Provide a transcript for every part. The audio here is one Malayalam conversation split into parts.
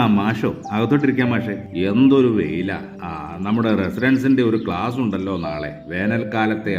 ആ മാഷോ അകത്തോട്ടിരിക്കാം മാഷേ എന്തൊരു വെയില ആ നമ്മുടെ റെസിഡൻസിന്റെ ഒരു ക്ലാസ് ഉണ്ടല്ലോ നാളെ വേനൽക്കാലത്തെ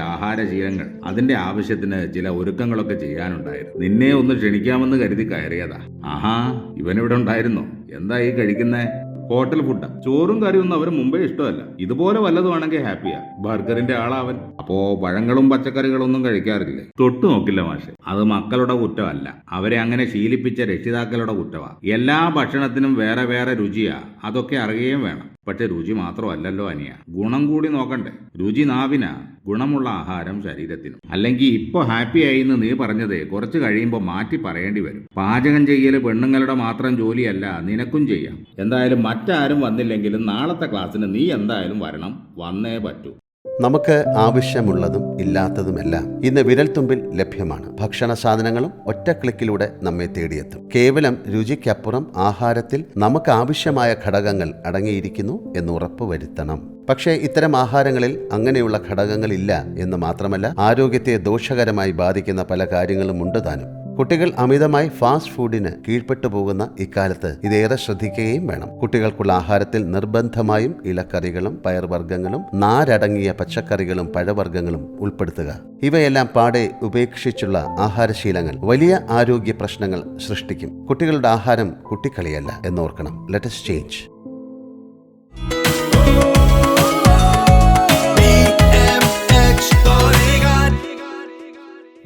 ശീലങ്ങൾ അതിന്റെ ആവശ്യത്തിന് ചില ഒരുക്കങ്ങളൊക്കെ ചെയ്യാനുണ്ടായിരുന്നു നിന്നെ ഒന്ന് ക്ഷണിക്കാമെന്ന് കരുതി കയറിയതാ ആഹാ ഇവനിവിടെ ഉണ്ടായിരുന്നു എന്താ ഈ കഴിക്കുന്നേ ഹോട്ടൽ ഫുഡ് ചോറും കറിയൊന്നും അവന് മുമ്പേ ഇഷ്ടമല്ല ഇതുപോലെ വല്ലതുമാണെങ്കിൽ ഹാപ്പിയാ ബർഗറിന്റെ ആളാവൻ അപ്പോ പഴങ്ങളും പച്ചക്കറികളും ഒന്നും കഴിക്കാറില്ലേ തൊട്ടു നോക്കില്ല മാഷെ അത് മക്കളുടെ കുറ്റമല്ല അവരെ അങ്ങനെ ശീലിപ്പിച്ച രക്ഷിതാക്കളുടെ കുറ്റമാണ് എല്ലാ ഭക്ഷണത്തിനും വേറെ വേറെ രുചിയാ അതൊക്കെ അറിയുകയും വേണം പക്ഷെ രുചി മാത്രമല്ലല്ലോ അനിയ ഗുണം കൂടി നോക്കണ്ടേ രുചി നാവിന ഗുണമുള്ള ആഹാരം ശരീരത്തിനും അല്ലെങ്കിൽ ഇപ്പൊ ഹാപ്പി ആയി എന്ന് നീ പറഞ്ഞത് കുറച്ച് കഴിയുമ്പോൾ മാറ്റി പറയേണ്ടി വരും പാചകം ചെയ്യൽ പെണ്ണുങ്ങളുടെ മാത്രം ജോലിയല്ല നിനക്കും ചെയ്യാം എന്തായാലും മറ്റാരും വന്നില്ലെങ്കിലും നാളത്തെ ക്ലാസ്സിന് നീ എന്തായാലും വരണം വന്നേ പറ്റൂ നമുക്ക് ആവശ്യമുള്ളതും ഇല്ലാത്തതുമെല്ലാം ഇന്ന് വിരൽത്തുമ്പിൽ ലഭ്യമാണ് ഭക്ഷണ സാധനങ്ങളും ഒറ്റ ക്ലിക്കിലൂടെ നമ്മെ തേടിയെത്തും കേവലം രുചിക്കപ്പുറം ആഹാരത്തിൽ നമുക്ക് ആവശ്യമായ ഘടകങ്ങൾ അടങ്ങിയിരിക്കുന്നു എന്ന് ഉറപ്പുവരുത്തണം പക്ഷേ ഇത്തരം ആഹാരങ്ങളിൽ അങ്ങനെയുള്ള ഘടകങ്ങളില്ല എന്ന് മാത്രമല്ല ആരോഗ്യത്തെ ദോഷകരമായി ബാധിക്കുന്ന പല കാര്യങ്ങളും ഉണ്ട് താനും കുട്ടികൾ അമിതമായി ഫാസ്റ്റ് ഫുഡിന് കീഴ്പ്പെട്ടു പോകുന്ന ഇക്കാലത്ത് ഇതേറെ ശ്രദ്ധിക്കുകയും വേണം കുട്ടികൾക്കുള്ള ആഹാരത്തിൽ നിർബന്ധമായും ഇലക്കറികളും പയർവർഗ്ഗങ്ങളും നാരടങ്ങിയ പച്ചക്കറികളും പഴവർഗ്ഗങ്ങളും ഉൾപ്പെടുത്തുക ഇവയെല്ലാം പാടെ ഉപേക്ഷിച്ചുള്ള ആഹാരശീലങ്ങൾ വലിയ ആരോഗ്യ പ്രശ്നങ്ങൾ സൃഷ്ടിക്കും കുട്ടികളുടെ ആഹാരം കുട്ടിക്കളിയല്ല എന്നോർക്കണം let's change